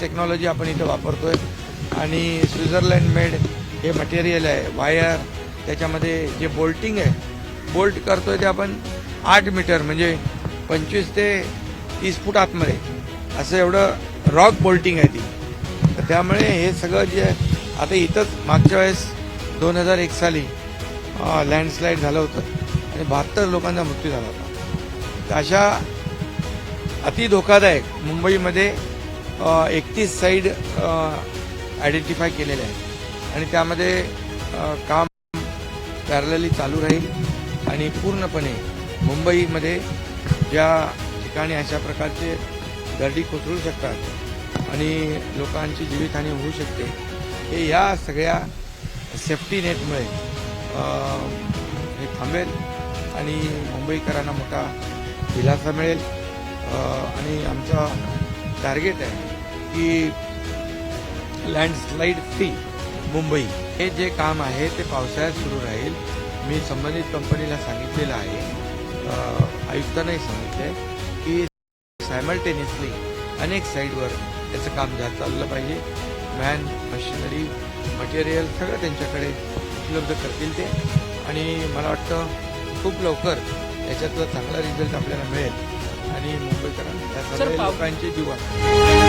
Technology आपण इथं वापरतो आहे आणि स्विझरलँड मेड हे मटेरियल आहे वायर त्याच्यामध्ये जे बोल्टिंग आहे बोल्ट करतो आहे ते आपण आठ मीटर म्हणजे पंचवीस ते तीस फूट आतमध्ये. असं एवढं रॉक बोल्टिंग आहे ती. तर त्यामुळे हे सगळं जे आता इथंच मागच्या वेळेस दोन हजार एक साली लँडस्लाईड झालं होतं आणि बहात्तर लोकांचा मृत्यू झाला होता. तर अशा अति धोकादायक मुंबईमध्ये एकतीस साईड आयडेंटिफाय केलेले आहे आणि त्यामध्ये काम पॅरलली चालू राहील. आणि पूर्णपणे मुंबईमध्ये ज्या ठिकाणी अशा प्रकारचे दर्डी कोसळू शकतात आणि लोकांची जीवितहानी होऊ शकते हे या सगळ्या सेफ्टी नेटमुळे हे थांबेल आणि मुंबईकरांना मोठा दिलासा मिळेल. आणि आमचा टार्गेट आहे की लँडस्लाईड फ्री मुंबई. हे जे काम आहे ते पावसाळ्यात सुरू राहील. मी संबंधित कंपनीला सांगितलेलं आहे. अ, आयुक्तांनाही सांगितलंय की सायमल्टेनियसली अनेक साईडवर त्याचं काम जात चाललं पाहिजे. मॅन मशिनरी मटेरियल सगळं त्यांच्याकडे उपलब्ध करतील ते. आणि मला वाटतं खूप लवकर याच्यातला चांगला रिझल्ट आपल्याला मिळेल. आणि मुंबईकरांना. या सगळ्या लोकांचे जीवन.